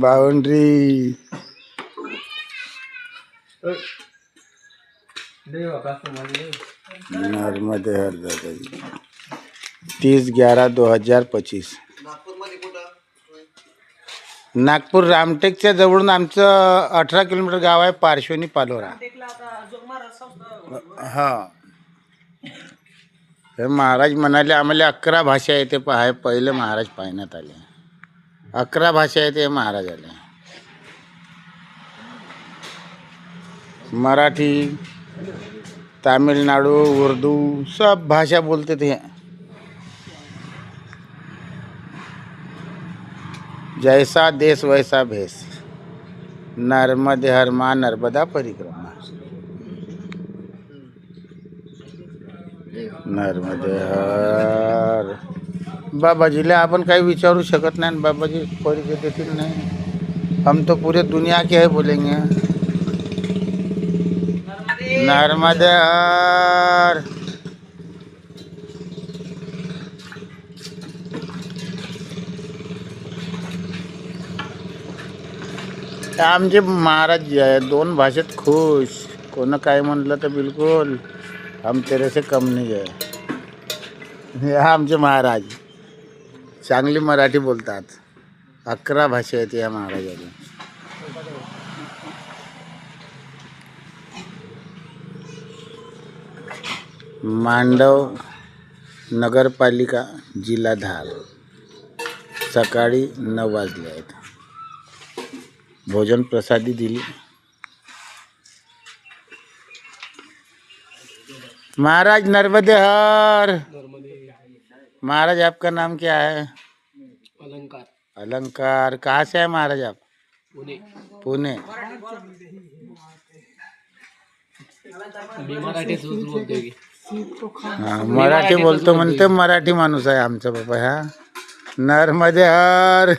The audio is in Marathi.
बाउंड्री नर्मदे हर तीस ग्यारह दो हजार पच्चीस. नागपूर रामटेकच्या जवळून आमचं अठरा किलोमीटर गाव आहे पार्श्वनी पालोरा. हा. हे महाराज म्हणाले आम्हाला अकरा भाषा येते पाहाय पहिले महाराज पाहण्यात आले. अकरा भाषा आहेत हे महाराजाला. मराठी तामिळनाडू उर्दू सब भाषा बोलते थे जैसा देश वैसा भेष. नर्मदे हर माँ नर्मदा परिक्रमा. नर्मदे हर बाबाजीला आपण काही विचारू शकत नाही बाबाजी परिचय देतील नाही. हम तो पूरे दुनिया के है बोलेंगे. नर्मदे हर आमचे महाराज जे आहे, दोन भाषेत खुश. कोण काय म्हणलं तर बिलकुल. हम तेरे से कम नाही हे आमचे महाराज. चांगली मराठी बोलतात. अकरा भाषा आहेत या महाराजाला मांडव नगरपालिका जिल्हा धार सकाळी नऊ वाजले आहेत. भोजन प्रसादी दिली. महाराज नर्मदे हर. महाराज आपका नाम क्या है? अलंकार। अलंकार। कहाँ से है महाराज आप? पुणे। पुणे। हा, मराठी बोलतो म्हणते मराठी माणूस आहे आमचा बाबा ह्या नर्मदे हर